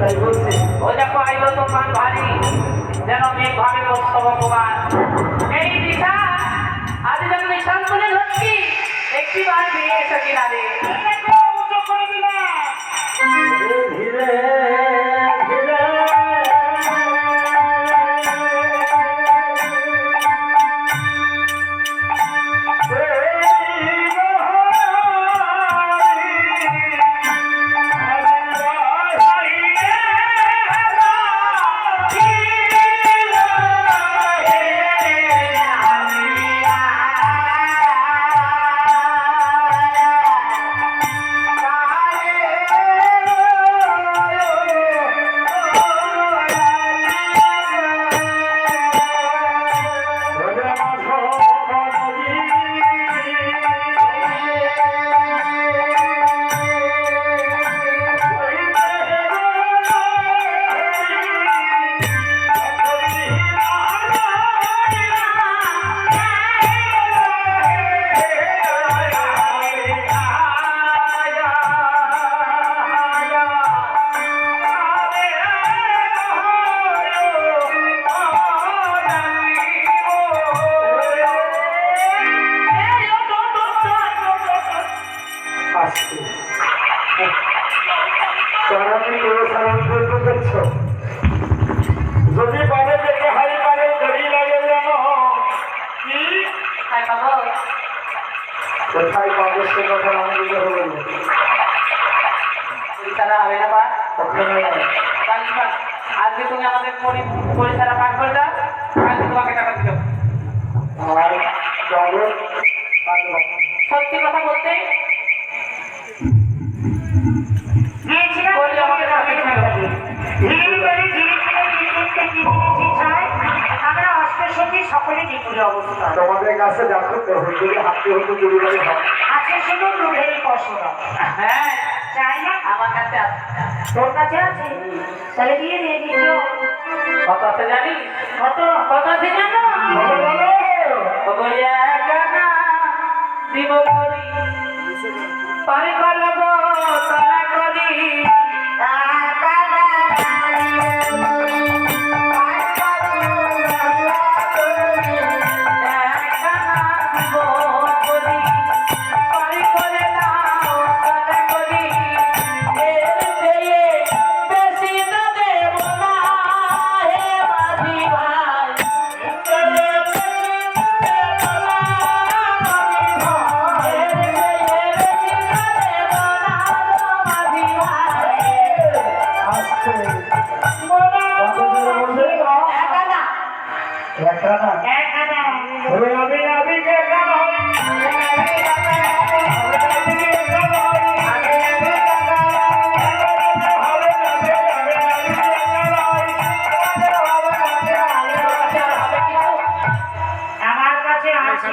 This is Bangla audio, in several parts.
শাড়ি তাই বলছি ও দেখো আইলো তোমার ভারী, যেন মেঘ ভাবে বৎস ভগবান এই দিশা, আজ যেন নিশান করে লক্ষ্মী, একটি বার বিয়ে এসে কিনারে। কোথায় পাবো সে কথা আমাদের হলো না। পরিচারা হবে না বা ওখানে আজকে তুমি আমাদের পরিচারা পাঠ করে দাও কালকে তোমাকে টাকা দিল। সত্যি কথা বলতে অষ্টসঙ্গী সকলে অবস্থা? তোমাদের কাছে দেখো তো হুজুরে হাতে হতো পরিবারে হয় আছে শুধু দুধের পশরা হ্যাঁ। চাই না? আমার কাছে আছে। তোর কাছে আছে? তাহলে দিয়ে দিয়ে কত আছে জানি কত? কত আছে জানো? কত দিব পারি আসছে কত জোরে বলবে একানা ওরে আমি আমি কে একানা আমার কাছে আছে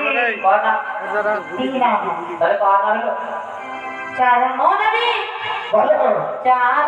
তিন আনা তাহলে কয় না হলো। চার আনা ও নবী বলো চার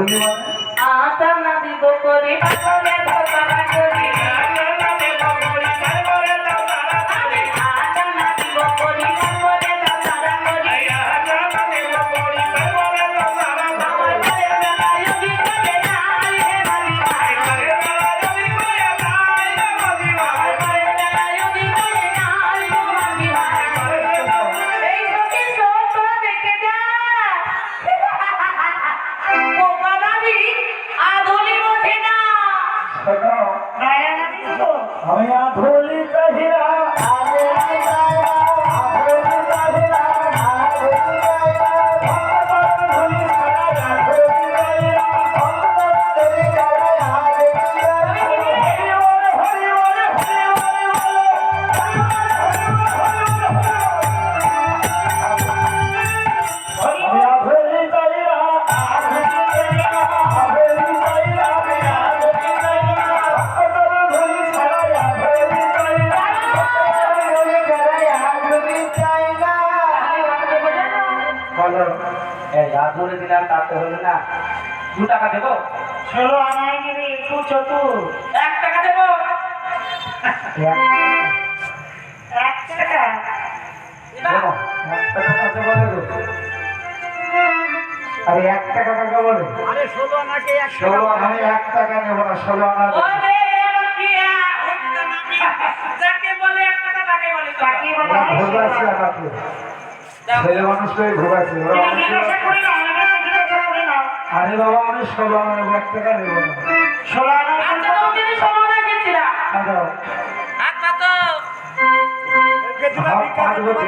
আধুলি আরে এক টাকা টাকা বলে। ষোলো আনায় এক টাকা নেব না ষোলো আনা ছেলে মানুষটাই ঘুরাচ্ছে আরে বাবা আমি ষোলো আনা নেব এক টাকা নেব না আচ্ছা, ষোলো আনা পাঁচ বছর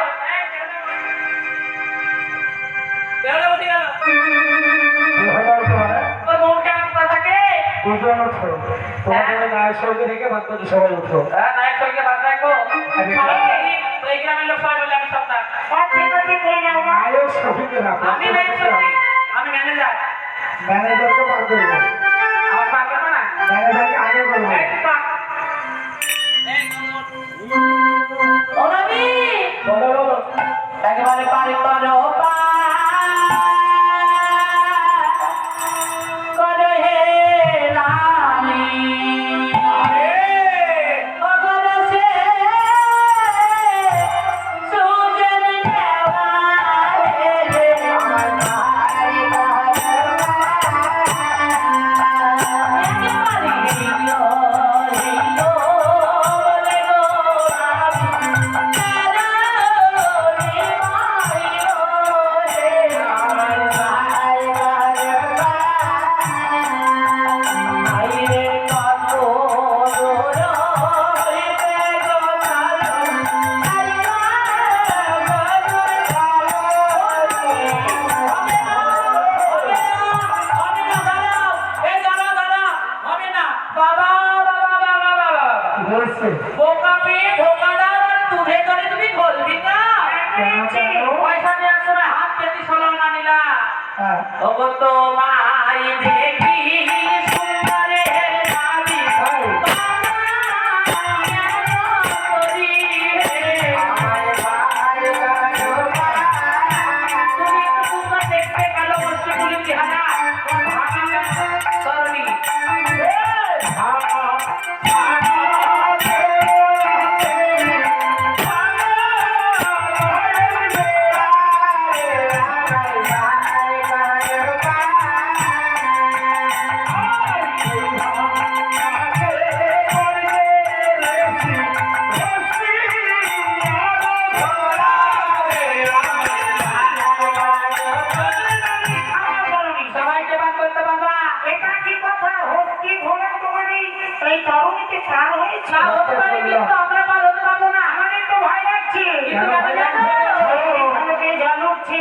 দুজন উঠো। তোমাদের নায়ক সঙ্গে রেখে বাদ বাকি সবাই উঠো। নায়ক সঙ্গে বাদ রাখো নায়ক সফিকে রাখো আমি ম্যানেজার ম্যানেজারকে পার করব ম্যানেজারকে আগে করব জানুক ছে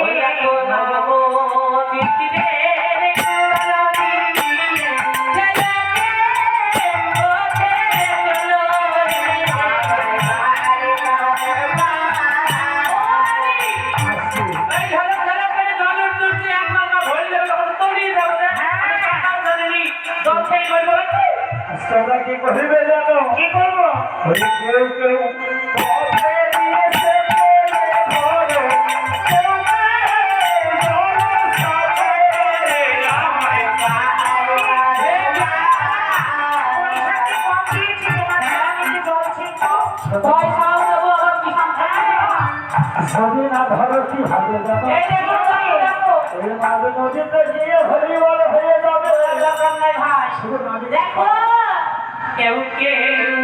যদি না ধরো কি ভাবে যাব এই মাঝে নদীতে গিয়ে হরি বল হয়ে যাবে শুধু নদী দেখো কেউ কেউ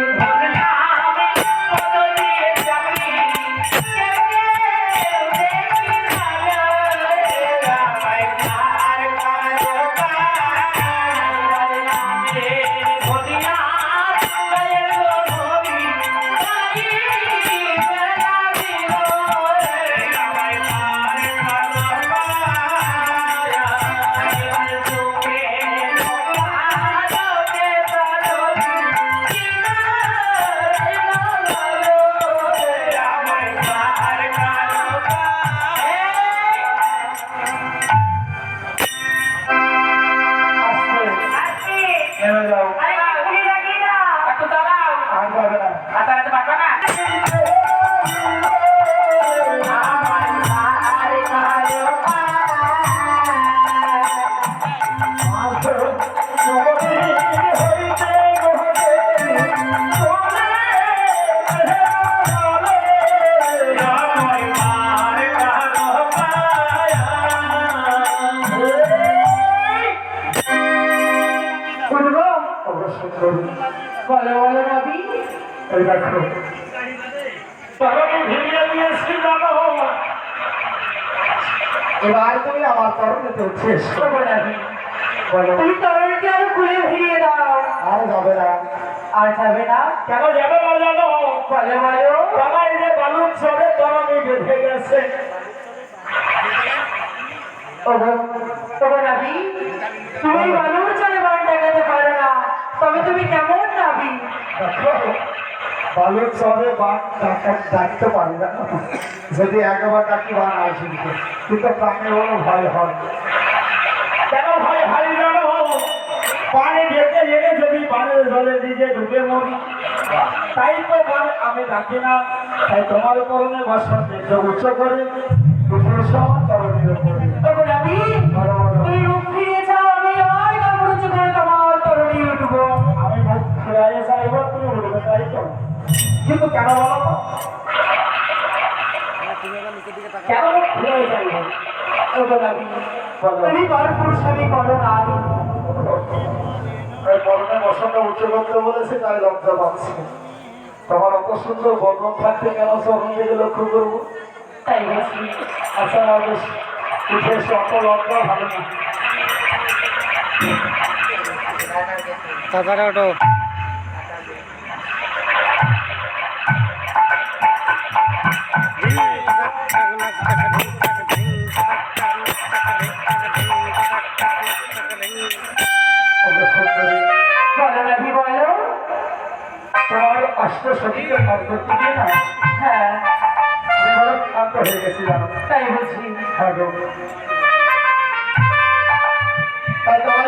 এই দেখো। এবার তুমি আমার তরণীতে উঠছিস বলো। তুমি তরলটি আরও খুলে ভিড়িয়ে দাও। আর যাবে না। আর যাবে না? কেন যাবে না জানো? বলে বলো এই যে বালুর চরে তরণী বেঁধে গেছে। তুমি বালুর চলে না তবে তুমি কেমন নাবি? বালুর চরে ডাকতে পারি না। যদি একবার ডাকি, বান আসবে কিন্তু প্রাণে বড় ভয় হয়। কেন ভয় হয় জানো পানি ঢেকে এনে যদি বানের জলে নিজে ঢুকে মরি। তাই তো আমি ডাকি না। তাই তোমার করণে দেখতে উচ্চ করে। দুপুর সময় কেন বলো তো? কেন চাইব ওগো নাবি বলো। তুমি ভরপুর স্বামী করো বসনটা উচ্চ করতে বলেছে তাই লজ্জা পাচ্ছি। তোমার অত সুন্দর বর্ণন থাকতে কেন চরণ দিকে লক্ষ্য করব? তাই বলছি আশা উঠে এসে অত লজ্জা ভালো না। তাড়াতাড়ি ওঠো তোমার অষ্ট সতীকে কাজ করতে না হ্যাঁ আমি বড় হয়ে গেছি জানো তাই বলছি হ্যাঁ গো। তাই তোমার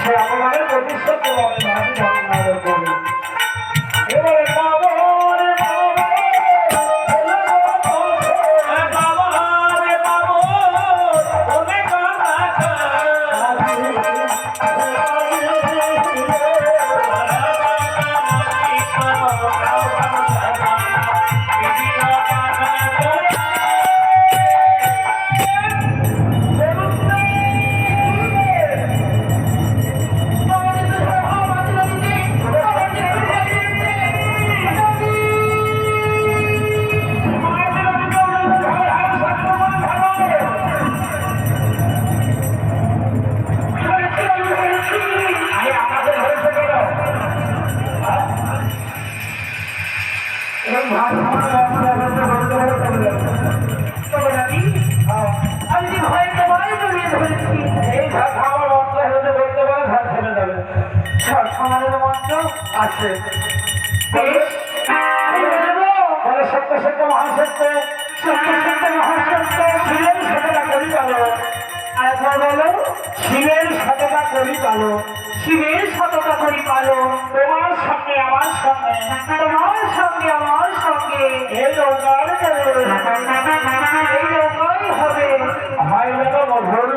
সে অপমানের প্রতিশোধ দেবো আমি শিবের সততা করি পালো। তোমার সঙ্গে আমার সঙ্গে। তোমার সঙ্গে আমার সঙ্গে। এই লোকার এই নৌকাই হবে। হয় মধুর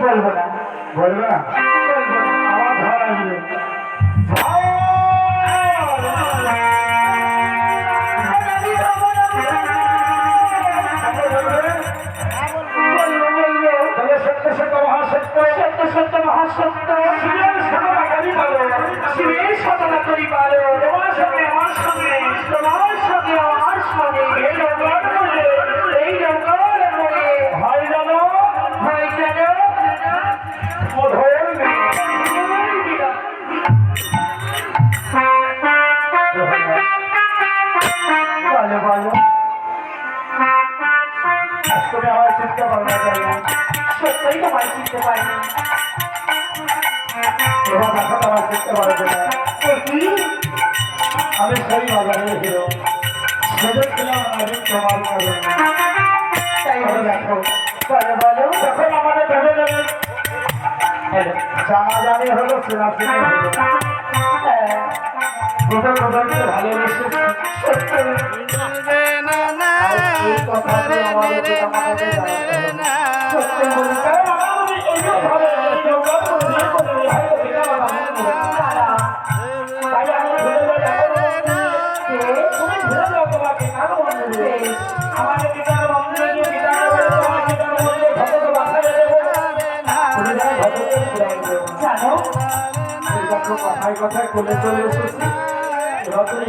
বলব না। বলব না। কথায় কথায় কোলে চলে এসেছি এবার তুমি